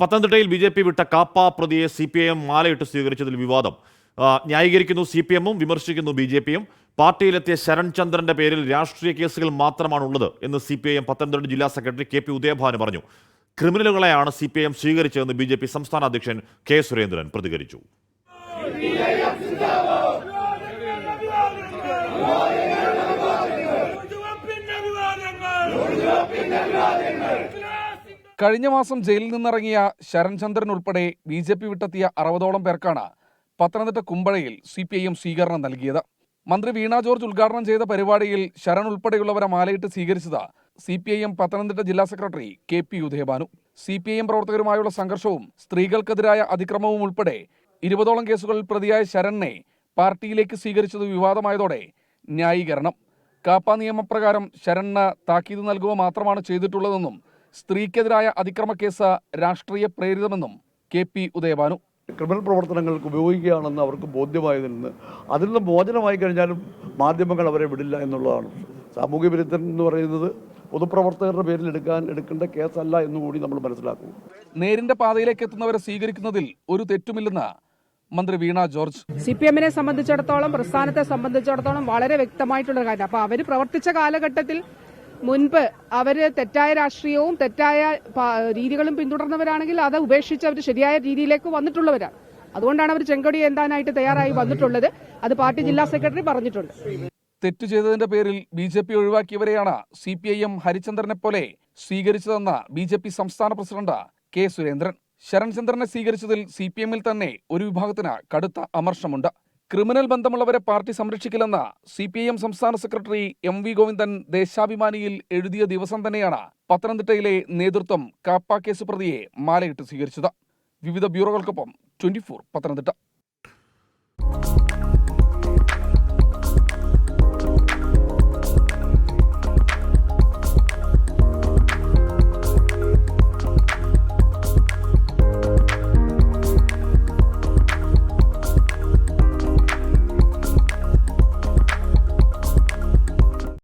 പത്തനംതിട്ടയിൽ B J P വിട്ട കാപ്പ പ്രതിയെ സി പി ഐ എം മാലയിട്ട് സ്വീകരിച്ചതിൽ വിവാദം. ന്യായീകരിക്കുന്നു സി പി എമ്മും വിമർശിക്കുന്നു ബി ജെ പിയും. പാർട്ടിയിലെത്തിയ ശരൺ ചന്ദ്രന്റെ പേരിൽ രാഷ്ട്രീയ കേസുകൾ മാത്രമാണുള്ളത് എന്ന് C P I M Pathanamthitta ജില്ലാ സെക്രട്ടറി കെ പി ഉദയഭാനു പറഞ്ഞു. ക്രിമിനലുകളെയാണ് സി പി ഐ എം സ്വീകരിച്ചതെന്ന് ബി ജെ പി സംസ്ഥാന അധ്യക്ഷൻ കെ സുരേന്ദ്രൻ പ്രതികരിച്ചു. കഴിഞ്ഞ മാസം ജയിലിൽ നിന്നിറങ്ങിയ ശരൺചന്ദ്രൻ ഉൾപ്പെടെ ബി ജെ പി വിട്ടെത്തിയ അറുപതോളം പേർക്കാണ് പത്തനംതിട്ട കുമ്പഴയിൽ സി പി ഐ എം സ്വീകരണം നൽകിയത്. മന്ത്രി വീണ ജോർജ് ഉദ്ഘാടനം ചെയ്ത പരിപാടിയിൽ ശരൺ ഉൾപ്പെടെയുള്ളവരെ മാലയിട്ട് സ്വീകരിച്ചത് C P I M Pathanamthitta ജില്ലാ secretary K P Udayabhanu C P I M പ്രവർത്തകരുമായുള്ള സംഘർഷവും സ്ത്രീകൾക്കെതിരായ അതിക്രമവും ഉൾപ്പെടെ ഇരുപതോളം കേസുകളിൽ പ്രതിയായ ശരണിനെ പാർട്ടിയിലേക്ക് സ്വീകരിച്ചത് വിവാദമായതോടെ ന്യായീകരണം. കാപ്പ നിയമപ്രകാരം ശരണിന് താക്കീത് നൽകുക മാത്രമാണ് ചെയ്തിട്ടുള്ളതെന്നും സ്ത്രീക്കെതിരായ അതിക്രമ കേസ് രാഷ്ട്രീയ പ്രേരിതമെന്നും കെ പി ഉദയഭാനു. ക്രിമിനൽ പ്രവർത്തനങ്ങൾക്ക് ഉപയോഗിക്കുകയാണെന്ന് അവർക്ക് ബോധ്യമായതിൽ നിന്ന് അതിൽ നിന്ന് മോചനമായി കഴിഞ്ഞാലും മാധ്യമങ്ങൾ അവരെ വിടില്ല എന്നുള്ളതാണ്. സാമൂഹ്യ വിരുദ്ധൻ എന്ന് പറയുന്നത് പൊതുപ്രവർത്തകരുടെ പേരിൽ എടുക്കാൻ എടുക്കേണ്ട കേസല്ല എന്നുകൂടി നമ്മൾ മനസ്സിലാക്കും. നേരിന്റെ പാതയിലേക്ക് എത്തുന്നവരെ സ്വീകരിക്കുന്നതിൽ ഒരു തെറ്റുമില്ലെന്ന് മന്ത്രി വീണ ജോർജ്. സി പി എമ്മിനെ സംബന്ധിച്ചിടത്തോളം പ്രസ്ഥാനത്തെ സംബന്ധിച്ചിടത്തോളം വളരെ വ്യക്തമായിട്ടുള്ള കാര്യം. അപ്പൊ അവർ പ്രവർത്തിച്ച കാലഘട്ടത്തിൽ മുൻപ് അവർ തെറ്റായ രാഷ്ട്രീയവും തെറ്റായ രീതികളും പിന്തുടർന്നവരാണെങ്കിൽ അത് ഉപേക്ഷിച്ച് അവർ ശരിയായ രീതിയിലേക്ക് വന്നിട്ടുള്ളവരാണ്. അതുകൊണ്ടാണ് അവർ ചെങ്കൊടി എന്താനായിട്ട് തയ്യാറായി വന്നിട്ടുള്ളത്. അത് പാർട്ടി ജില്ലാ സെക്രട്ടറി പറഞ്ഞിട്ടുണ്ട്. തെറ്റ് ചെയ്തതിന്റെ പേരിൽ ബി ജെ പി ഒഴിവാക്കിയവരെയാണ് സി പി ഐ എം ഹരിചന്ദ്രനെ പോലെ സ്വീകരിച്ചതെന്ന് ബി ജെ പി സംസ്ഥാന പ്രസിഡന്റ് കെ സുരേന്ദ്രൻ. ശരൺചന്ദ്രനെ സ്വീകരിച്ചതിൽ സി പി എമ്മിൽ തന്നെ ഒരു വിഭാഗത്തിന് കടുത്ത അമർഷമുണ്ട്. ക്രിമിനൽ ബന്ധമുള്ളവരെ പാർട്ടി സംരക്ഷിക്കില്ലെന്ന് സി പി ഐ എം സംസ്ഥാന സെക്രട്ടറി എം വി ഗോവിന്ദൻ ദേശാഭിമാനിയിൽ എഴുതിയ ദിവസം തന്നെയാണ് പത്തനംതിട്ടയിലെ നേതൃത്വം കാപ്പ കേസ് പ്രതിയെ മാലയിട്ട് സ്വീകരിച്ചത്. വിവിധ ബ്യൂറോകൾക്കൊപ്പം ട്വന്റി ഫോർ പത്തനംതിട്ട.